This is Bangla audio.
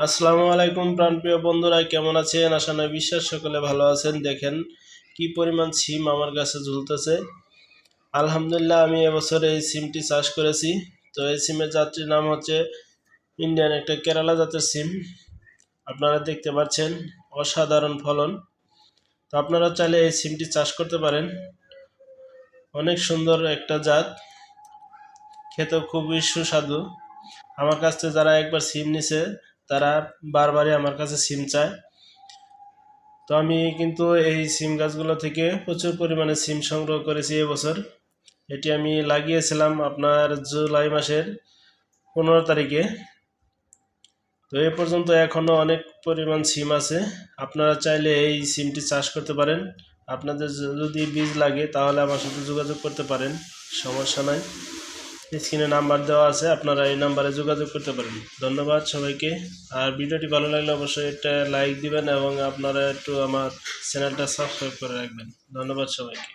আসসালামু আলাইকুম প্রাণপ্রিয় বন্ধুরা, কেমন আছেন? আশা নয় বিশ্বাস সকলে ভালো আছেন। দেখেন কি পরিমাণ সিম আমার কাছে ঝুলতেছে। আলহামদুলিল্লাহ, আমি এবছর এই সিমটি চাষ করেছি। তো এই সিমের জাতটির নাম হচ্ছে ইন্ডিয়ান একটা কেরালা জাতের সিম। আপনারা দেখতে পাচ্ছেন, অসাধারণ ফলন। তো আপনারা চাইলে এই সিমটি চাষ করতে পারেন। অনেক সুন্দর একটা জাত। খেতেও খুবই সুস্বাদু। আমার কাছ থেকে যারা একবার সিম নিছে তারা বারবারই আমার কাছে সিম চায়। তো আমি কিন্তু এই সিম গাছগুলো থেকে প্রচুর পরিমাণে সিম সংগ্রহ করেছি এবছর এটি আমি লাগিয়েছিলাম আপনার জুলাই মাসের পনেরো তারিখে। তো এ পর্যন্ত এখনও অনেক পরিমাণ সিম আছে। আপনারা চাইলে এই সিমটি চাষ করতে পারেন। আপনাদের যদি বীজ লাগে তাহলে আমার সাথে যোগাযোগ করতে পারেন। সমস্যা নাই। স্ক্রিনে নাম্বার দেওয়া আছে, আপনারা এই নাম্বারে যোগাযোগ করতে পারেন। ধন্যবাদ সবাইকে। আর ভিডিওটি ভালো লাগলে অবশ্যই একটা লাইক দিবেন এবং আপনারা একটু আমার চ্যানেলটা সাবস্ক্রাইব করে রাখবেন। ধন্যবাদ সবাইকে।